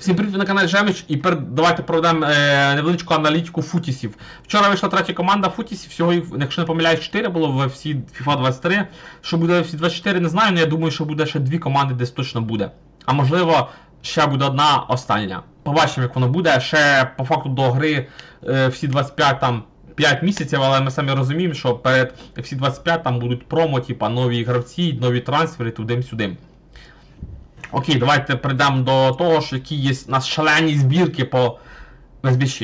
Всім привіт на каналі Жеміч і пер... давайте проведемо е, невеличку аналітику футісів. Вчора вийшла третя команда футісів, всього їх, якщо не помиляюсь, 4 було в FC FIFA 23. Що буде в FC 24, не знаю, але я думаю, що буде ще дві команди, десь точно буде. А можливо, ще буде одна остання. Побачимо, як воно буде. Ще по факту до гри е, FC 25 там 5 місяців, але ми самі розуміємо, що перед FC 25 там будуть промо, типа нові гравці, нові трансфери туди-сюди. Окей, давайте прийдемо до того, що які є у нас шалені збірки по СБЧ,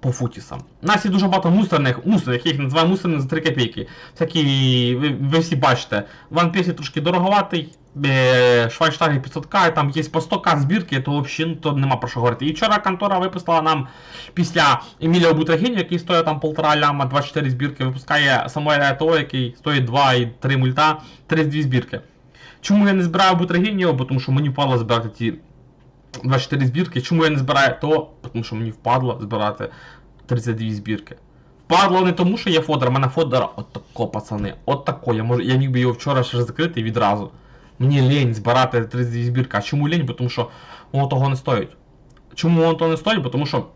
по футісам. У нас є дуже багато мусорних, мусорних, я їх називаю мусорних за 3 копійки. Всякі, ви, ви всі бачите, One Piece трошки дороговатий, е, Швайштаги 500к, там є по 100к збірки, то взагалі ну, то нема про що говорити. І вчора контора випустила нам після Емілія Бутагіню, який стоїть там 1,5 ляма, 24 збірки, випускає Самуеля ТО, який стоїть 2 і 3 мульта, 32 збірки. Чому я не збираю Бутрагінів? Бо тому що мені впадло збирати ті 24 збірки. Чому я не збираю то? Тому що мені впадло збирати 32 збірки. Впадло не тому, що є фодер, у мене фодера от тако, пацани. От тако. Я можу, я міг би його вчора ще закрити відразу. Мені лень збирати 32 збірки. А чому лень? Бо тому що воно того не стоїть. Чому воно того не стоїть? Бо тому що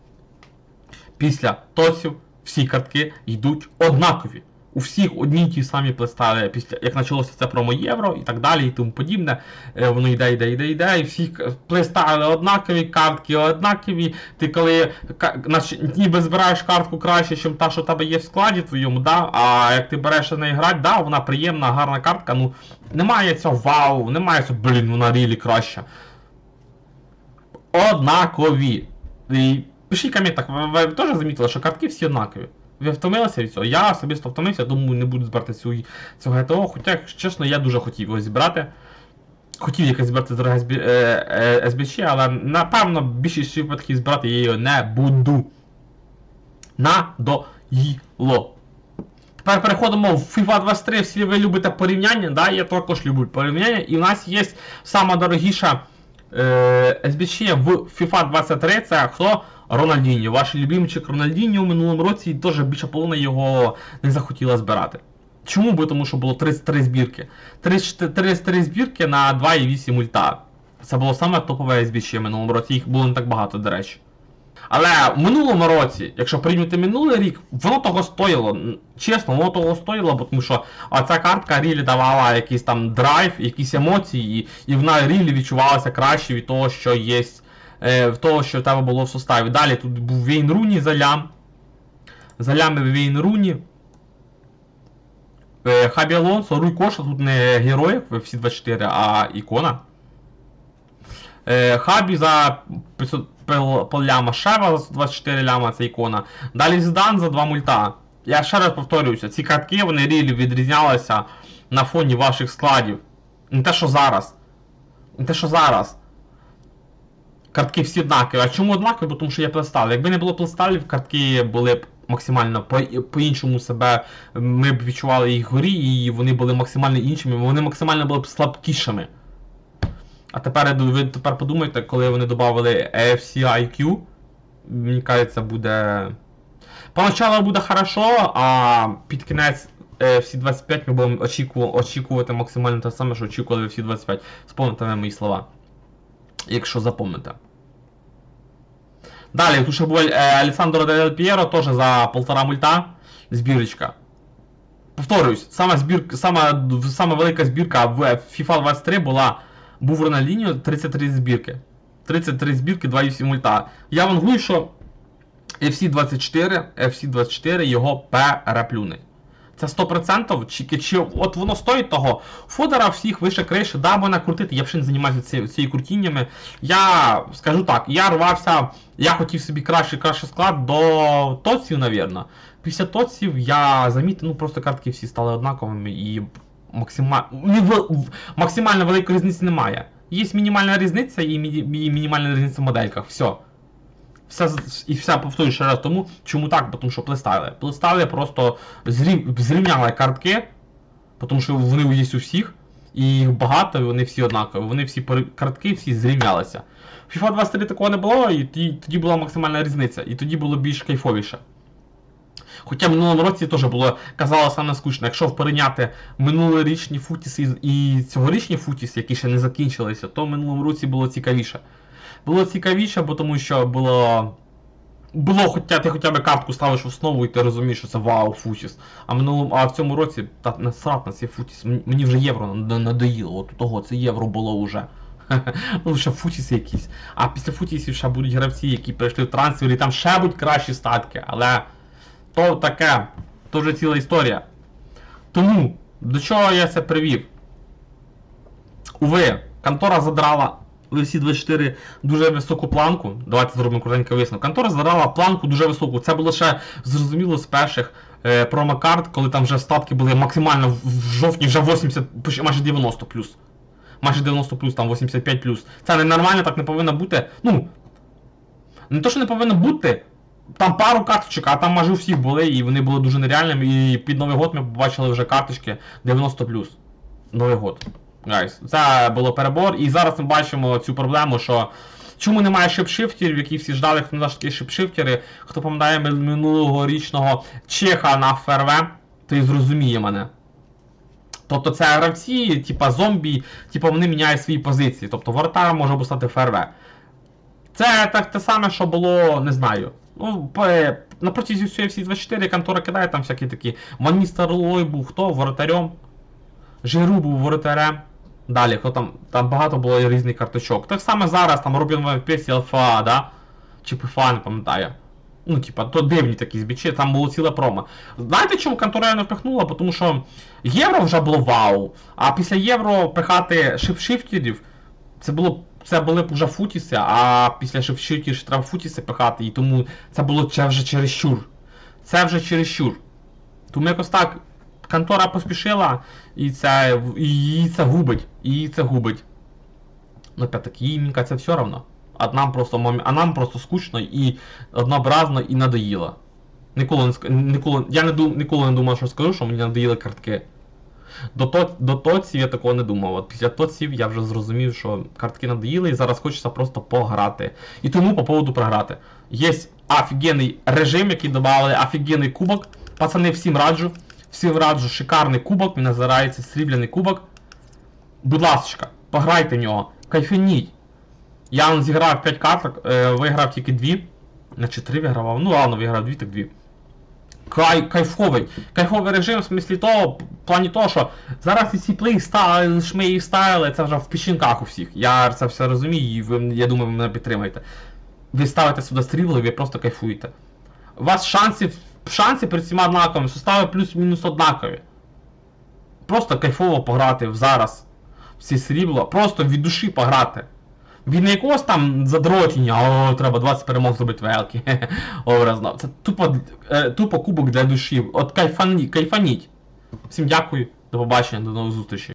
після тосів всі картки йдуть однакові. У всіх одні й ті самі плестали, після як почалося це промо євро і так далі, і тому подібне. Е, Воно йде, йде, йде, йде, і всі плестали однакові, картки однакові. Ти коли ніби збираєш картку краще, ніж та, що в тебе є в складі твоєму, да? а як ти береш на неї грати, да, вона приємна, гарна картка, ну немає цього вау, немає цього, блін, вона рілі краща. Однакові. І пишіть коментах, ви, ви теж замітили, що картки всі однакові. Ви втомилися від цього? Я особисто втомився, думаю, не буду збирати цю, цю ГТО, хоча, чесно, я дуже хотів його зібрати. Хотів якось збирати дороге е, СБЧ, але напевно більшість випадків збирати я його не буду. Надоїло. Тепер переходимо в FIFA 23, всі ви любите порівняння, да, я також люблю порівняння, і в нас є сама дорогіша е, СБЧ в FIFA 23, це хто? Рональдіньо. Ваш любимчик Рональдіньо в минулому році теж більше половина його не захотіла збирати. Чому? Бо тому що було 33 збірки. 33 збірки на 2,8 мульта. Це було саме топове СБЧ в минулому році, їх було не так багато, до речі. Але в минулому році, якщо прийняти минулий рік, воно того стоїло. Чесно, воно того стоїло, бо тому що ця картка рілі давала якийсь там драйв, якісь емоції, і, і вона рілі відчувалася краще від того, що є е, в того, що в тебе було в составі. Далі тут був Вейн Руні за лям. За лями Вейн Руні. Е, Хабі Алонсо, Руй Коша, тут не герой в всі 24, а ікона. Е, Хабі за 500 пол- пол ляма, Шева за 24 ляма, це ікона. Далі Зідан за 2 мульта. Я ще раз повторююся, ці картки вони рілі відрізнялися на фоні ваших складів. Не те, що зараз. Не те, що зараз. Картки всі однакові. А чому однакові? Тому що є плестали. Якби не було плесталів, картки були б максимально по- по-іншому себе. Ми б відчували їх горі, і вони були максимально іншими, вони максимально були б слабкішими. А тепер ви тепер подумайте, коли вони додали AFC IQ, мені кажеться, буде. Поначалу буде хорошо, а під кінець е, всі 25 ми будемо очікувати, максимально те саме, що очікували всі 25. Спомните мої слова. Якщо запомните. Далі, тут ще був е, Дель П'єро, теж за полтора мульта. Збірочка. Повторюсь, сама, збірка, сама, сама велика збірка в FIFA 23 була був Рональдіньо 33 збірки. 33 збірки, 2,8 мульта. Я вангую, що FC24, FC24 його переплюне. Це 100%, чи, чи от воно стоїть того. Фодора всіх вище криші, да, можна крутити, я взагалі не займаюся цією цією крутіннями. Я скажу так, я рвався, я хотів собі кращий кращий склад до тоців, навірно. Після тоців я замітив, ну просто картки всі стали однаковими і максимально, максимально великої різниці немає. Є мінімальна різниця і мінімальна різниця в модельках. Все. Все, і все повторюю ще раз тому, чому так, тому що плестайли. Плестайли просто зрів, зрівняли картки, тому що вони є у всіх, і їх багато, і вони всі однакові. Вони всі картки всі зрівнялися. FIFA 23 такого не було, і тоді, була максимальна різниця, і тоді було більш кайфовіше. Хоча в минулому році теж було казалося саме скучно. Якщо порівняти минулорічні футіси і цьогорічні футіси, які ще не закінчилися, то в минулому році було цікавіше. Було цікавіше, бо тому що було. Було хоча ти хоча б картку ставиш в основу і ти розумієш, що це вау, футіс. А минулому, а в цьому році та насрат на цей футіс. Мені вже євро надоїло. От того, це євро було вже. Ну, ще футіси якісь. А після футісів ще будуть гравці, які прийшли в трансфер, і там ще будуть кращі статки, але то таке, то вже ціла історія. Тому, до чого я це привів? Уви, контора задрала всі 24 дуже високу планку. Давайте зробимо коротенький висновок. Контора задрала планку дуже високу. Це було ще зрозуміло з перших е, промокарт, коли там вже статки були максимально в жовтні вже 80, майже 90 плюс. Майже 90 плюс, там 85 плюс. Це ненормально, так не повинно бути. Ну. Не то, що не повинно бути. Там пару карточок, а там майже у всіх були, і вони були дуже нереальними. І під Новий год ми побачили вже карточки 90 плюс. Новий год. Гайс, це було перебор, і зараз ми бачимо цю проблему, що чому немає шипшифтерів, які всі ждали, хто наш такі шипшифтери, хто пам'ятає мин- минулого річного Чеха на ФРВ, той зрозуміє мене. Тобто це гравці, типа зомбі, типа вони міняють свої позиції. Тобто воротар може стати ФРВ. Це так те саме, що було, не знаю. Ну, на протязі всієї всі 24 контора кидає там всякі такі. Ван Старлой був хто? Воротарем. Жиру був воротарем. Далі, хто там, там багато було різних карточок. Так само зараз там Робін Ван Персі ЛФА, да? Чи ПФА, не пам'ятаю. Ну, типа, то дивні такі збічі, там було ціле промо. Знаєте, чому контора не впихнула? Тому що євро вже було вау. А після євро пихати шифшифтерів, це було. Це були б вже футіси, а після шифшифтерів ще треба футіси пихати, і тому це було це вже чересчур. Це вже чересчур. Тому якось так контора поспішила, і це, і її це губить. І це губить. Ну, опять-таки, їй, кажеться, все равно. А нам просто, а нам просто скучно і однообразно і надоїло. Ніколи не ніколи, я не дум, ніколи не думав, що скажу, що мені надоїли картки. До, то, до тоців я такого не думав. От після тоців я вже зрозумів, що картки надоїли і зараз хочеться просто пограти. І тому по поводу програти. Є офігенний режим, який додали, офігенний кубок. Пацани, всім раджу. Всім раджу, шикарний кубок, він називається срібляний кубок. Будь ласка, пограйте в нього, кайфаніть. Я зіграв 5 карток, е, виграв тільки 2. Значить 3 вигравав. Ну ладно, виграв 2, так 2. Кай, кайфовий. Кайфовий режим в смислі того, в плані того, що зараз ці плейстайли, шмеї стайли, це вже в печінках у всіх. Я це все розумію і ви, я думаю, ви мене підтримаєте. Ви ставите сюди стріли, ви просто кайфуєте. У вас шанси, шанси перед всіма однаковими, сустави плюс-мінус однакові. Просто кайфово пограти в зараз. Всі срібло, просто від душі пограти. Від не якогось там задротіння, о, треба 20 перемог зробити велки. Образно. Це тупо, е, тупо кубок для душі. От кайфані, кайфаніть. Всім дякую, до побачення, до нових зустрічей.